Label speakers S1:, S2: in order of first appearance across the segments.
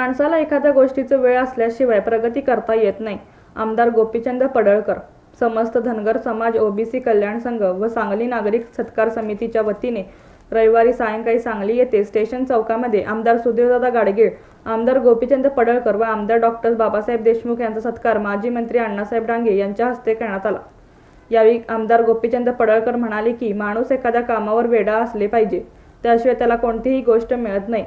S1: माणसाला एखाद्या गोष्टीचं वेळ असल्याशिवाय प्रगती करता येत नाही. आमदार गोपीचंद पडळकर समस्त धनगर समाज ओबीसी कल्याण संघ व सांगली नागरिक सत्कार समितीच्या वतीने रविवारी सायंकाळी सांगली येथे स्टेशन चौकामध्ये आमदार सुधीरदादा गाडगीळ आमदार गोपीचंद पडळकर व आमदार डॉक्टर बाबासाहेब देशमुख यांचा सत्कार माजी मंत्री अण्णासाहेब डांगे यांच्या हस्ते करण्यात आला. यावेळी आमदार गोपीचंद पडळकर म्हणाले की माणूस एखाद्या कामावर वेडा असले पाहिजे. त्याशिवाय त्याला कोणतीही गोष्ट मिळत नाही.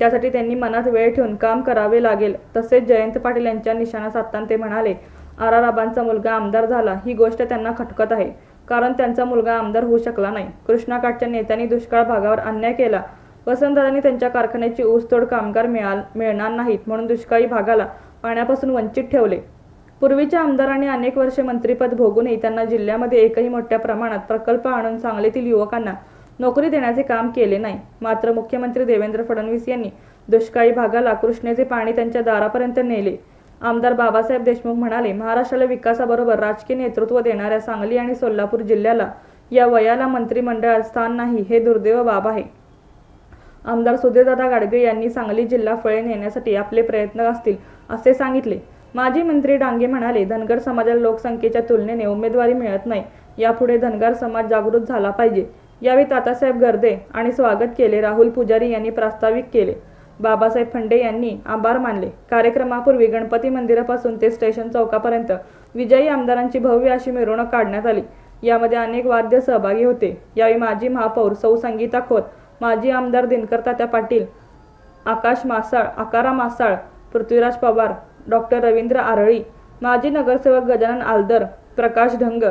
S1: त्यासाठी त्यांनी मनात वेळ ठेवून काम करावे लागेल. तसेच जयंत पाटील यांच्या निशाणा साधताना ते म्हणाले आर आर आबांचा मुलगा आमदार झाला ही गोष्ट त्यांना खटकत आहे. कारण त्यांचा मुलगा आमदार होऊ शकला नाही. कृष्णाकाठच्या नेत्यांनी दुष्काळ भागावर अन्याय केला. वसंतदादांनी त्यांच्या कारखान्याची ऊसतोड कामगार मिळाल मिळणार नाहीत म्हणून दुष्काळी भागाला पाण्यापासून वंचित ठेवले. पूर्वीच्या आमदारांनी अनेक वर्षे मंत्रिपद भोगूनही त्यांना जिल्ह्यामध्ये एकही मोठ्या प्रमाणात प्रकल्प आणून सांगलीतील युवकांना नोकरी देण्याचे काम केले नाही. मात्र मुख्यमंत्री देवेंद्र फडणवीस यांनी दुष्काळी भागाला कृष्णेचे पाणी त्यांच्या दारापर्यंत नेले. आमदार बाबासाहेब देशमुख म्हणाले महाराष्ट्राला विकासाबरोबर राजकीय नेतृत्व देणाऱ्या सांगली आणि सोलापूर जिल्ह्याला या वयाला मंत्रिमंडळात स्थान नाही हे दुर्दैव बाब आहे. आमदार सुधीरदादा गाडगे यांनी सांगली जिल्हा फळे नेण्यासाठी आपले प्रयत्न असतील असे सांगितले. माजी मंत्री डांगे म्हणाले धनगर समाजाला लोकसंख्येच्या तुलनेने उमेदवारी मिळत नाही. यापुढे धनगर समाज जागृत झाला पाहिजे. यावेळी तातासाहेब गर्दे आणि स्वागत केले. राहुल पुजारी यांनी प्रास्ताविक केले. बाबासाहेब फंडे यांनी आभार मानले. कार्यक्रमापूर्वी गणपती मंदिरापासून ते स्टेशन चौकापर्यंत विजयी आमदारांची भव्य अशी मिरवणूक काढण्यात आली. यामध्ये अनेक वाद्य सहभागी होते. यावेळी माजी महापौर सौ संगीता खोत माजी आमदार दिनकर तात्या पाटील आकाश मासाळ आकारा मासाळ पृथ्वीराज पवार डॉक्टर रवींद्र आरळी माजी नगरसेवक गजानन आलदर प्रकाश ढंग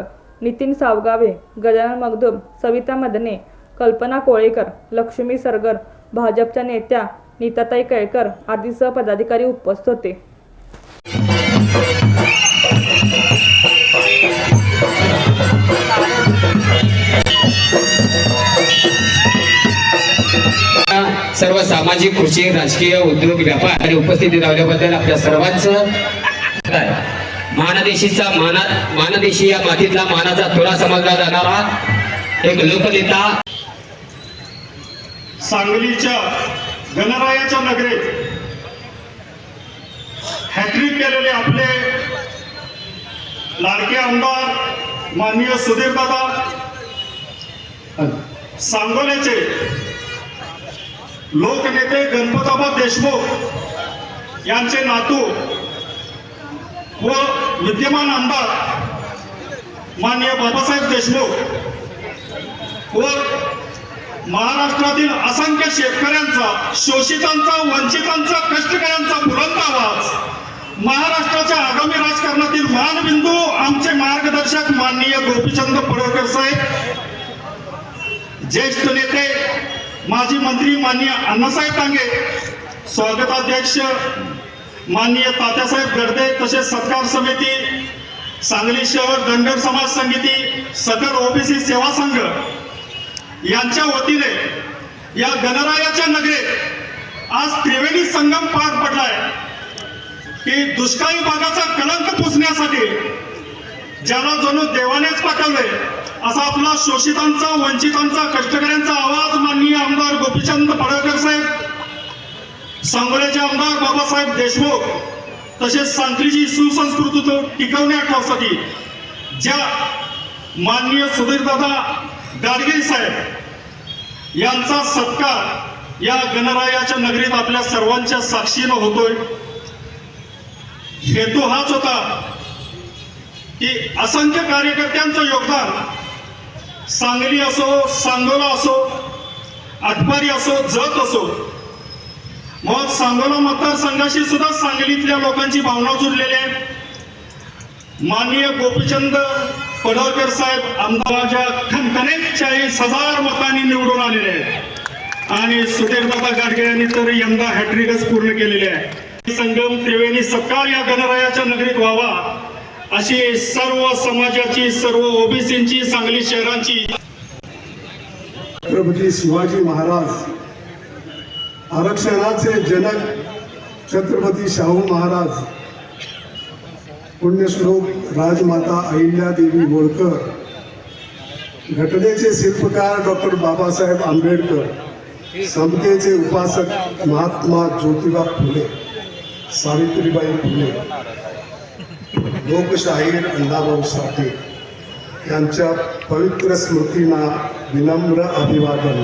S1: नितीन सावगावे गजानन मगदूम सविता मदने कल्पना कोळेकर लक्ष्मी सरगर भाजपच्या नेत्या नीताताई केळकर आदीसह पदाधिकारी उपस्थित होते.
S2: सर्व सामाजिक कृषी राजकीय उद्योग व्यापार आणि उपस्थिती लावल्याबद्दल आपल्या सर्वांचं मानदेशीचा माना मानदेशी या मातीतला मानाचा थोडा समजला जाणारा एक लोकनेता.
S3: सांगलीच्या गणरायाच्या नगरीत हॅट्रिक केलेले आपले लाडके आमदार माननीय सुधीरदादा सांगोल्याचे लोकनेते गणपताबा देशमुख यांचे नातू व विद्यमान आमदार माननीय बाबासाहेब देशमुख व महाराष्ट्रातील असंख्य शेतकऱ्यांचा शोषितांचा वंचितांचा कष्टकऱ्यांचा बुलंद आवाज. महाराष्ट्राच्या आगामी राजकारणातील मानबिंदू आमचे मार्गदर्शक माननीय गोपीचंद पडळकर साहेब ज्येष्ठ नेते माजी मंत्री माननीय अण्णासाहेब तांगे स्वागताध्यक्ष माननीय तात्यासाहेब गर्दे तसेच सत्कार समिती सांगली शहर धनगर समाज समिती सदर ओबीसी सेवा संघ यांच्या वतीने या गणरायाच्या नगरीत आज त्रिवेणी संगम पार पडलाय. की दुष्काळी भागाचा कलंक पुसण्यासाठी ज्याला जणू देवानेच पाठवले असा आपला शोषितांचा वंचितांचा कष्टकऱ्यांचा आवाज माननीय आमदार गोपीचंद पडळकर साहेब सांगोल्याचे आमदार बाबासाहेब देशमुख तसेच सांगलीची सुसंस्कृती तो टिकवण्यासाठी ज्या माननीय सुधीरदादा गाडगे साहेब यांचा सत्कार या गणरायाच्या नगरीत आपल्या सर्वांच्या साक्षीनं होतोय. हेतू हाच होता की असंख्य कार्यकर्त्यांचं योगदान सांगली असो सांगोला असो अटपारी असो जत असो मग सांगोला मतदारसंघाशी सुद्धा सांगलीतल्या लोकांची भावना जुडलेली आहे. माननीय गोपीचंद पडळकर साहेब अहमदाबादच्या खनखनेत चाळीस हजार मतांनी निवडून आलेले आहेत. आणि सुधीरदादा गाडगे यांनी तर यंदा हॅट्रिकच पूर्ण केलेले आहे. संगम त्रिवेणी सत्कार या गणरायाच्या नगरीत व्हावा अशी सर्व समाजाची सर्व ओबीसींची सांगली शहरांची
S4: छत्रपती शिवाजी महाराज आरक्षणाचे जनक छत्रपती शाहू महाराज पुण्यश्लोक राजमाता अहिल्यादेवी होळकर घटनेचे शिल्पकार डॉक्टर बाबासाहेब आंबेडकर समतेचे उपासक महात्मा ज्योतिबा फुले सावित्रीबाई फुले लोकशाहीर अण्णाभाऊ साठे यांच्या पवित्र स्मृतींना विनम्र अभिवादन.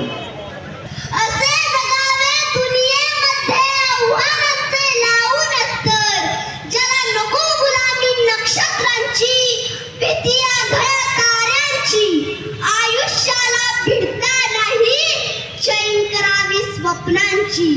S5: ताऱ्यांची आयुष्याला भिडता नाही चैन करावी स्वप्नांची.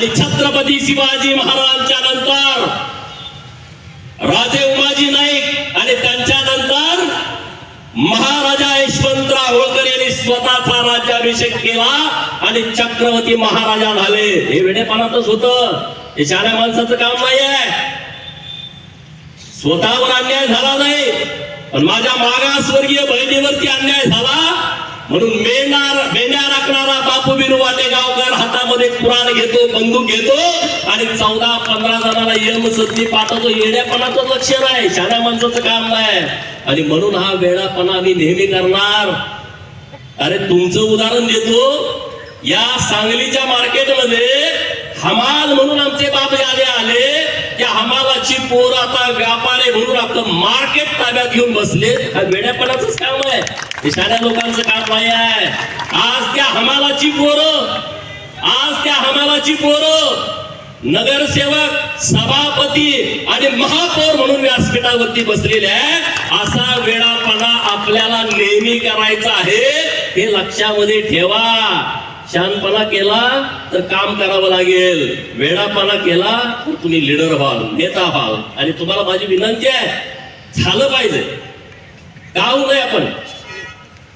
S6: आणि छत्रपती शिवाजी महाराजांच्या नंतर राजे उमाजी नाईक आणि त्यांच्या नंतर महाराजा यशवंतराव होळकर यांनी स्वतःचा राज्याभिषेक केला आणि चक्रवर्ती महाराजा झाले. हे वेडेपणातच होत. हे शाळ्या माणसाचं काम नाही आहे स्वतःवर अन्याय झाला नाही. पण माझ्या मागासवर्गीय बहिणीवरती अन्याय झाला. म्हणून मेणार मेंढ्या राखणारा बापू बिरू वाटेगावकर हातामध्ये कुराण घेतो बंदूक घेतो आणि चौदा पंधरा जणांना यम सत्ती पाठवतो. येण्यापणाचं लक्ष नाही शाळा माणसाचं काम नाही. आणि म्हणून हा वेळापणा मी नेहमी करणार. अरे तुमचं उदाहरण देतो. या सांगलीच्या मार्केटमध्ये हमाल म्हणून आमचे बाप यादे आले. त्या हमालाची पोर आता व्यापारी म्हणून आपलं मार्केट ताब्यात घेऊन बसले हा वेड्यापणाच काम आहे. हे साऱ्या लोकांचं काम नाही आहे. आज त्या हमालाची पोर आज त्या हमालाची पोर नगरसेवक सभापती आणि महापौर म्हणून व्यासपीठावरती बसलेले आहे. असा वेळापणा आपल्याला नेहमी करायचा आहे. हे लक्षामध्ये ठेवा. शानपणा केला तर काम करावं लागेल. वेळापणा केला तर तुम्ही लीडर व्हाल नेता व्हाल. आणि तुम्हाला माझी विनंती आहे झालं पाहिजे. का होऊ नये आपण.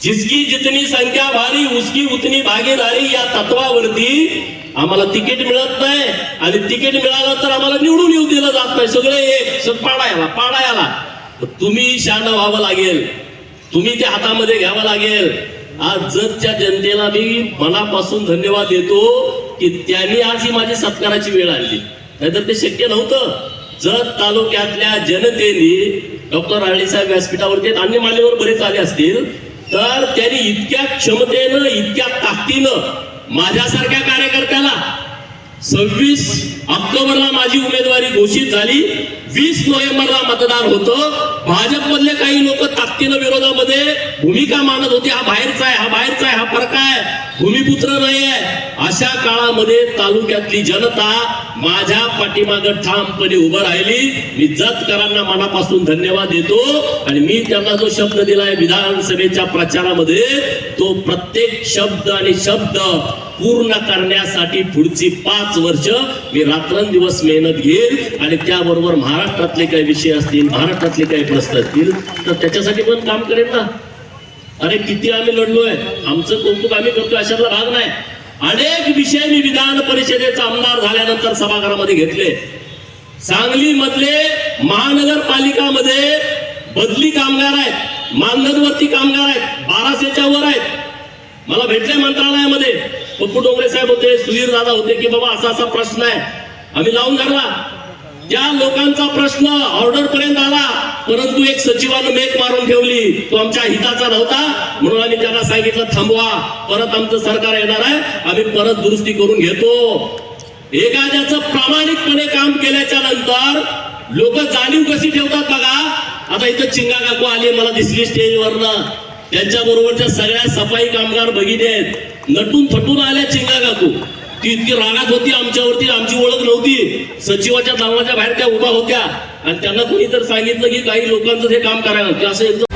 S6: जिसकी जितनी संख्या भारी उसकी उतनी भागीदारी या तत्वावरती आम्हाला तिकीट मिळत नाही. आणि तिकीट मिळालं तर आम्हाला निवडून येऊ दिलं जात नाही. सगळे एक स- पाडायला पाडायला. तुम्ही शान व्हावं लागेल. तुम्ही ते हातामध्ये घ्यावं लागेल. आज जगच्या जनतेला मी मनापासून धन्यवाद देतो की त्यांनी आज ही माझी सत्काराची वेळ आणली. नाहीतर ते शक्य नव्हतं. जत तालुक्यातल्या जनतेने डॉक्टर राणीसाहेब व्यासपीठावरती अन्य मान्यवर बरेच आले असतील तर त्यांनी इतक्या क्षमतेनं इतक्या ताकदीनं माझ्यासारख्या कार्यकर्त्याला सव्वीस ऑक्टोबरला माझी उमेदवारी घोषित झाली. वीस नोव्हेंबरला मतदान होतं. भाजपमधले काही लोक ताकदीनं विरोधामध्ये भूमिका मानत होते. हा बाहेरचा आहे हा बाहेरचा आहे हा फरक आहे. भूमिपुत्र नाही आहे अशा काळामध्ये तालुक्यातली जनता माझ्या पाठीमाग ठामपणे उभं राहिली. मी जतकरांना मनापासून धन्यवाद देतो. आणि मी त्यांना जो शब्द दिलाय विधानसभेच्या प्रचारामध्ये तो प्रत्येक शब्द आणि शब्द पूर्ण करण्यासाठी पुढची पाच वर्ष मी रात्रंदिवस मेहनत घेईल आणि त्याबरोबर महाराष्ट्र महाराष्ट्रातले काही विषय असतील महाराष्ट्रातले काही प्रश्न असतील तर त्याच्यासाठी पण काम करेन ना. अरे किती आम्ही लढलोय. आमचं कौतुक आम्ही करतोय अशातला भाग नाही. अनेक विषय मी विधान परिषदेचा आमदार झाल्यानंतर सभागृहामध्ये घेतले. सांगली मधले महानगरपालिकामध्ये बदली कामगार आहेत मानधनवरती कामगार आहेत बाराशेच्या वर आहेत. मला भेटले मंत्रालयामध्ये. पप्पू डोंगरे साहेब होते सुधीर दादा होते की बाबा असा असा प्रश्न आहे. आम्ही लावून धरला. ज्या लोकांचा प्रश्न ऑर्डर पर्यंत आला. परंतु एक सचिवानं मेक मारून ठेवली. तो आमच्या हिताचा नव्हता. म्हणून आम्ही त्यांना सांगितलं थांबवा. परत आमचं सरकार येणार आहे. आम्ही परत दुरुस्ती करून घेतो. एखाद्याचं प्रामाणिकपणे काम केल्याच्यानंतर लोक जाणीव कशी ठेवतात बघा. आता इथं चिंगा काकू आली मला दिसली स्टेजवरनं. त्यांच्या बरोबरच्या सगळ्या सफाई कामगार भगिनी आहेत. नटून थटून आल्या चिंगा काकू. ती इतकी रागात होती आमच्यावरती आमची ओळख नव्हती. सचिवाच्या दालनाच्या बाहेर त्या उभा होत्या. आणि त्यांना कोणी तर सांगितलं की काही लोकांचं हे काम करायला. असं एकदम